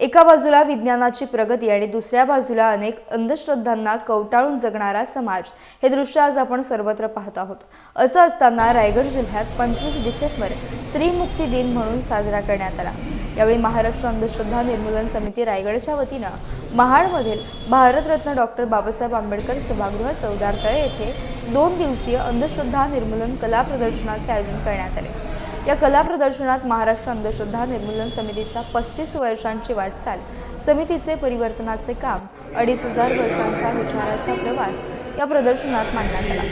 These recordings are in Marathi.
एका बाजूला विज्ञानाची प्रगती आणि दुसऱ्या बाजूला अनेक अंधश्रद्धांना कवटाळून जगणारा समाज. हे दृश्य आज आपण सर्वत्र पाहत आहोत. असं असताना रायगड जिल्ह्यात पंचवीस डिसेंबर स्त्रीमुक्ती दिन म्हणून साजरा करण्यात आला. यावेळी महाराष्ट्र अंधश्रद्धा निर्मूलन समिती रायगडच्या वतीनं महाडमधील भारतरत्न डॉक्टर बाबासाहेब आंबेडकर सभागृह चौदार तळे येथे दोन दिवसीय अंधश्रद्धा निर्मूलन कला प्रदर्शनाचे आयोजन करण्यात आले. या कला प्रदर्शनात महाराष्ट्र अंधश्रद्धा निर्मूलन समितीच्या पस्तीस वर्षांची वाटचाल समितीचे परिवर्तनाचे काम अडीच हजार वर्षांच्या विचाराचा प्रवास या प्रदर्शनात मांडण्यात आला.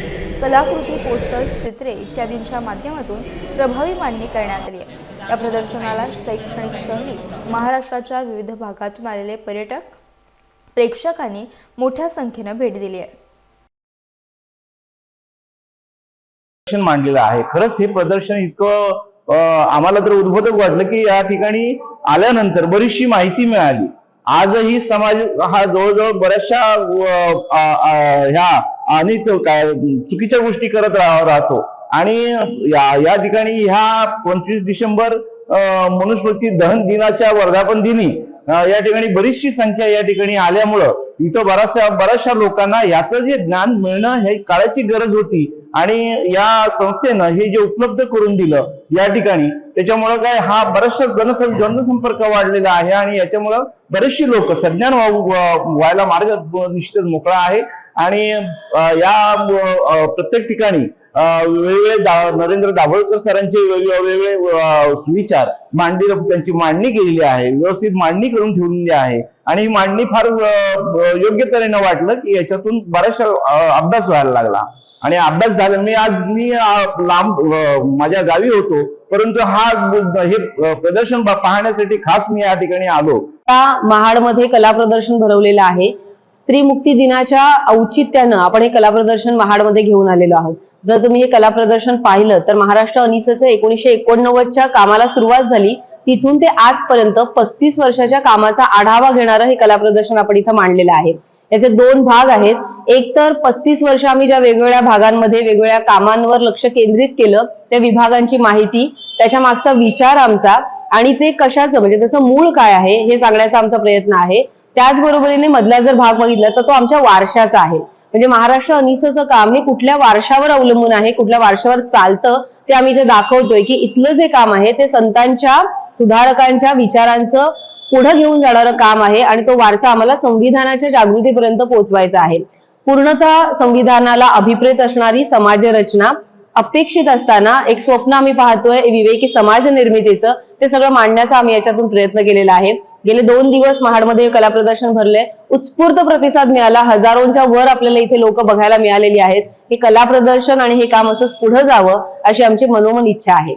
कलाकृती पोस्टर्स चित्रे इत्यादींच्या माध्यमातून प्रभावी मांडणी करण्यात आली आहे. या प्रदर्शनाला शैक्षणिक सहली महाराष्ट्राच्या विविध भागातून आलेले पर्यटक प्रेक्षकांनी मोठ्या संख्येनं भेट दिली आहे. मांडलेलं आहे. खरंच हे प्रदर्शन इतकं आम्हाला तर उद्बोधक वाटलं की या ठिकाणी आल्यानंतर बरीचशी माहिती मिळाली. आजही समाज हा जवळजवळ बऱ्याचशा ह्या आणि काय चुकीच्या गोष्टी करत राह- राहतो. आणि या ठिकाणी ह्या पंचवीस डिसेंबर मनुस्मृती दहन दिनाच्या वर्धापन दिनी या ठिकाणी बरीचशी संख्या या ठिकाणी आल्यामुळं इथं बऱ्याचशा बऱ्याचशा लोकांना याचं जे ज्ञान मिळणं हे काळाची गरज होती. आणि या संस्थेनं हे जे उपलब्ध करून दिलं या ठिकाणी त्याच्यामुळं काय हा बराचशा जनसं जनसंपर्क वाढलेला आहे आणि याच्यामुळं बरेचशी लोक सज्ञान व्हायला मार्ग निश्चितच मोकळा आहे. आणि या प्रत्येक ठिकाणी वेगवेगळे दा- नरेंद्र दाभोळकर सरांचे वेगवेगळे सुविचार. मांडली त्यांची मांडणी केलेली आहे. व्यवस्थित मांडणी करून ठेवलेली आहे. आणि ही मांडणी फार योग्य तऱ्हेनं वाटलं की याच्यातून बराचशा अभ्यास व्हायला लागला. आणि अभ्यास झाला. मी आज मी लांब माझ्या गावी होतो. परंतु हा हे प्रदर्शन पाहण्यासाठी खास मी या ठिकाणी आलो. त्या महाडमध्ये कला प्रदर्शन भरवलेलं आहे. स्त्री दिनाच्या औचित्यानं आपण हे कला प्रदर्शन महाडमध्ये घेऊन आलेलो आहोत. जर तुम्ही हे कला प्रदर्शन पाहिलं तर महाराष्ट्र अनिसचं एकोणीशे एकोणनव्वदच्या कामाला सुरुवात झाली. तिथून ते आजपर्यंत पस्तीस वर्षाच्या कामाचा आढावा घेणारं हे कला प्रदर्शन आपण इथं मांडलेलं आहे. याचे दोन भाग आहेत. एक तर पस्तीस वर्ष आम्ही ज्या वेगवेगळ्या भागांमध्ये वेगवेगळ्या कामांवर लक्ष केंद्रित केलं त्या विभागांची माहिती त्याच्या मागचा विचार आमचा आणि ते कशाचं म्हणजे त्याचं मूळ काय आहे हे सांगण्याचा आमचा प्रयत्न आहे. त्याचबरोबरीने मधला जर भाग बघितला तर तो आमच्या वारशाचा आहे. म्हणजे महाराष्ट्र अनिसचं काम हे कुठल्या वारशावर अवलंबून आहे कुठल्या वारशावर चालतं ते आम्ही इथे दाखवतोय की इथलं जे काम आहे ते संतांच्या सुधारकांच्या विचारांचं पुढे घेऊन जाणारं काम आहे आणि तो वारसा आम्हाला संविधानाच्या जागृतीपर्यंत पोहोचवायचा आहे. पूर्णतः संविधानाला अभिप्रेत असणारी समाज रचना अपेक्षित असताना एक स्वप्न आम्ही पाहतोय विवेकी समाज निर्मितीचं ते सगळं मांडण्याचा आम्ही याच्यातून प्रयत्न केलेला आहे. गेले दोन दिवस महाडमध्ये हे कला प्रदर्शन भरले उत्स्फूर्त प्रतिसाद मिळाला. हजारोंच्या वर आपल्याला इथे लोक बघायला मिळालेली आहेत. हे कला प्रदर्शन आणि हे काम असंच पुढे जावं अशी आमची मनोमन इच्छा आहे.